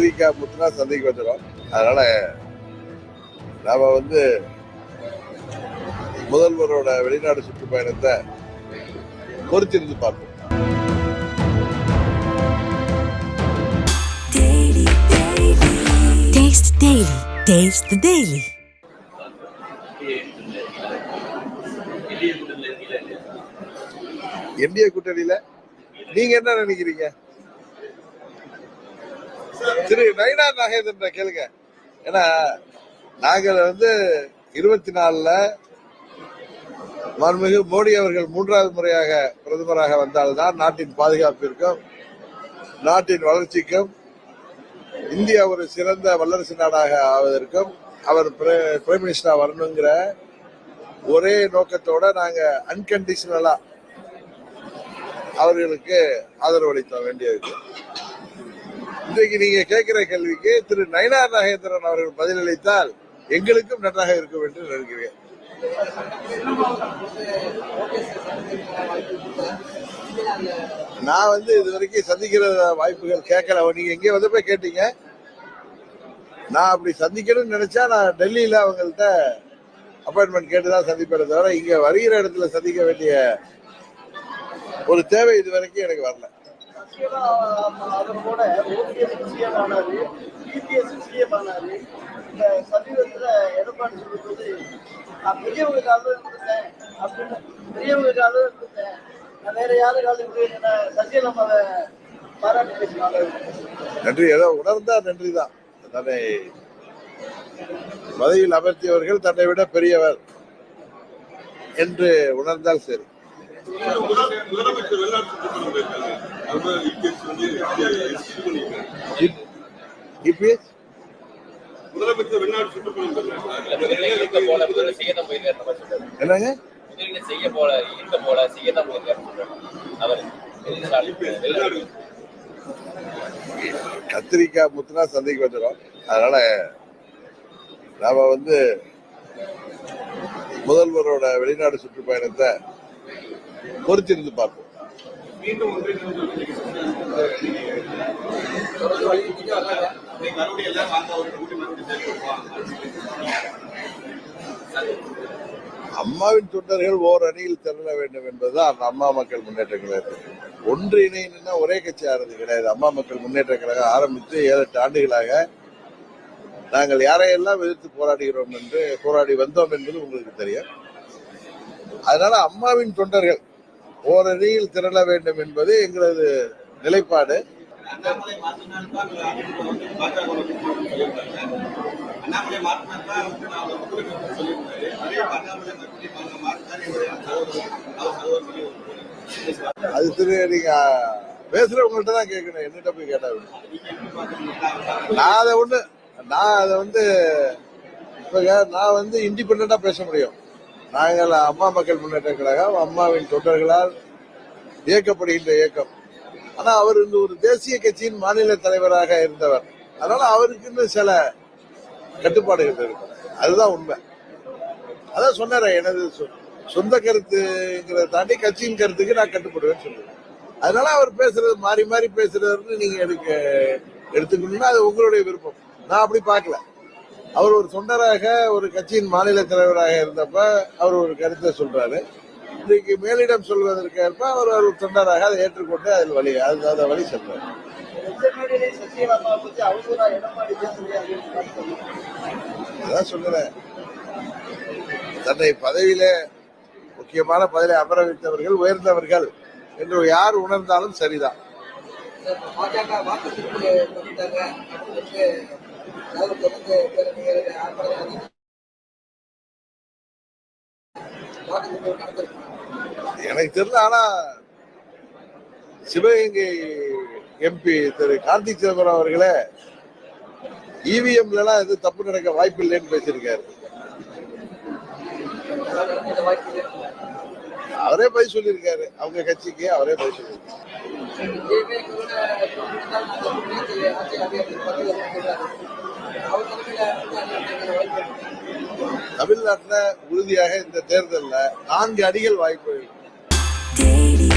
கத்திரிக்காய் முத்துனா சந்தைக்கு வந்துடும் அதனால நாம வந்து முதல்வரோட வெளிநாடு சுற்றுப்பயணத்தை பொறுத்திருந்து பார்ப்போம். Taste Daily. Taste the Daily. இந்திய கூட்டணியில நீங்க என்ன நினைக்கிறீங்க திரு நயினா நாகேந்திரன் கேளுங்க. ஏன்னா நாங்கள் வந்து இருபத்தி நாலுல மன்மிகு மோடி அவர்கள் மூன்றாவது முறையாக பிரதமராக வந்தால்தான் நாட்டின் பாதுகாப்பிற்கும் நாட்டின் வளர்ச்சிக்கும் இந்தியா ஒரு சிறந்த வல்லரசு நாடாக ஆவதற்கும் அவர் பிரைம் மினிஸ்டரா வரணுங்கிற ஒரே நோக்கத்தோட நாங்க அன்கண்டிஷனலா அவர்களுக்கு ஆதரவு அளிக்க வேண்டியது. இன்றைக்கு நீங்க கேட்கிற கேள்விக்கு திரு நயனார் நாகேந்திரன் அவர்கள் பதிலளித்தால் எங்களுக்கும் நன்றாக இருக்கும் என்று நினைக்கிறேன். நான் வந்து இது வரைக்கும் சந்திக்கிற வாய்ப்புகள் கேட்கல. நீங்க எங்கே வந்து போய் கேட்டீங்க? நான் அப்படி சந்திக்கணும்னு நினைச்சா நான் டெல்லியில அவங்கள்ட்ட அப்பாயின்மெண்ட் கேட்டு தான் சந்திப்பேன் தவிர இங்க வருகிற இடத்துல சந்திக்க வேண்டிய ஒரு தேவை இது வரைக்கும் எனக்கு வரல. அதனோட ஓபிஎஸ் சிஎம் ஆனாரு பிபிஎஸ் சிஎம் ஆனாரு இந்த சமீபத்துல எடப்பாடி சொல்லும்போது நான் பெரியவங்க காலம் இருந்தேன் அப்படின்னு பெரியவங்க காலம் இருந்தேன் நான் வேற யாரு காலம் இல்லை சசிகலாமாவை பாராட்டி பேசினாங்க. நன்றி. ஏதோ உணர்ந்தா நன்றி தான் தன்னை பதவியில் அமர்த்தியவர்கள் தன்னை விட பெரியவர் என்று உணர்ந்தால் சரி. முதலமைச்சர் வெளிநாட்டு சுற்றுப்பயணம் செய்ய நம்ம என்னங்க? செய்ய போல இருக்க போல செய்ய தான் அவர் கத்திரிக்காய் முத்துனா சந்தைக்கு வந்துடும் அதனால நாம வந்து முதல்வரோட வெளிநாடு சுற்றுப்பயணத்தை பொறுத்திருந்து பார்ப்போம். அம்மாவின் தொண்டர்கள் ஓர் அணியில் திரள வேண்டும் என்பதுதான் அந்த அம்மா மக்கள் முன்னேற்ற கழகம் ஒன்று இணைன்னா ஒரே கட்சி ஆறது கிடையாது. அம்மா மக்கள் முன்னேற்ற கழகம் ஆரம்பித்து ஏழு எட்டு ஆண்டுகளாக நாங்கள் யாரையெல்லாம் எதிர்த்து போராடுகிறோம் என்று போராடி வந்தோம் என்பது உங்களுக்கு தெரியும். அதனால அம்மாவின் தொண்டர்கள் ஓரணியில் திரள வேண்டும் என்பது எங்களது நிலைப்பாடு. அது திரு நீங்க பேசுறவங்கள்ட்ட தான் கேட்கணும். என்னட்ட போய் கேட்டா நான் அதை ஒண்ணு நான் அதை வந்து இப்போ நான் வந்து இண்டிபெண்டா பேச முடியும். நாங்கள் அம்மா மக்கள் முன்னேற்ற கழகம் அம்மாவின் தொண்டர்களால் இயக்கப்படுகின்ற இயக்கம். ஆனால் அவர் இந்த ஒரு தேசிய கட்சியின் மாநில தலைவராக இருந்தவர். அதனால அவருக்குன்னு சில கட்டுப்பாடுகள் இருக்கும். அதுதான் உண்மை. அதான் சொன்னார் எனது சொ- சொந்த கருத்துங்கிறத தாண்டி கட்சியின் கருத்துக்கு நான் கட்டுப்படுவேன்னு சொல்லுவேன். அதனால அவர் பேசுறது மாறி மாறி பேசுறதுன்னு நீங்க எனக்கு எடுத்துக்கணும்னா அது உங்களுடைய விருப்பம். நான் அப்படி பார்க்கல. அவர் ஒரு தொண்டராக ஒரு கட்சியின் மாநில தலைவராக இருந்தப்ப அவர் ஒரு கருத்தை சொல்றாரு. இன்னைக்கு மேலிடம் சொல்வதற்கேற்ப அவர் ஒரு தொண்டராக அதை ஏற்றுக்கொண்டு அதில் வழி அது அதை வழி சொல்றாரு அதான் சொல்லுறேன். தன்னை பதவியில முக்கியமான பதவியை அமர வைத்தவர்கள் உயர்ந்தவர்கள் என்று யார் உணர்ந்தாலும் சரிதான். பேரணிகள் ஆர்ப்பாட்டம் எனக்கு தெரியல ஆனா சிவகங்கை எம்பி திரு கார்த்திக் சிதம்பரம் அவர்களே இவிஎம்ல எல்லாம் எதுவும் தப்பு நடக்க வாய்ப்பு இல்லைன்னு பேசியிருக்காரு. அவரே பதில் சொல்லியிருக்காரு. அவங்க கட்சிக்கு அவரே பதில் சொல்லியிருக்காரு. தமிழ்நாட்டில் தமிழ்நாட்டுல உறுதியாக இந்த தேர்தல்ல நான்கு அடிகள் வாய்ப்பு டெய்லி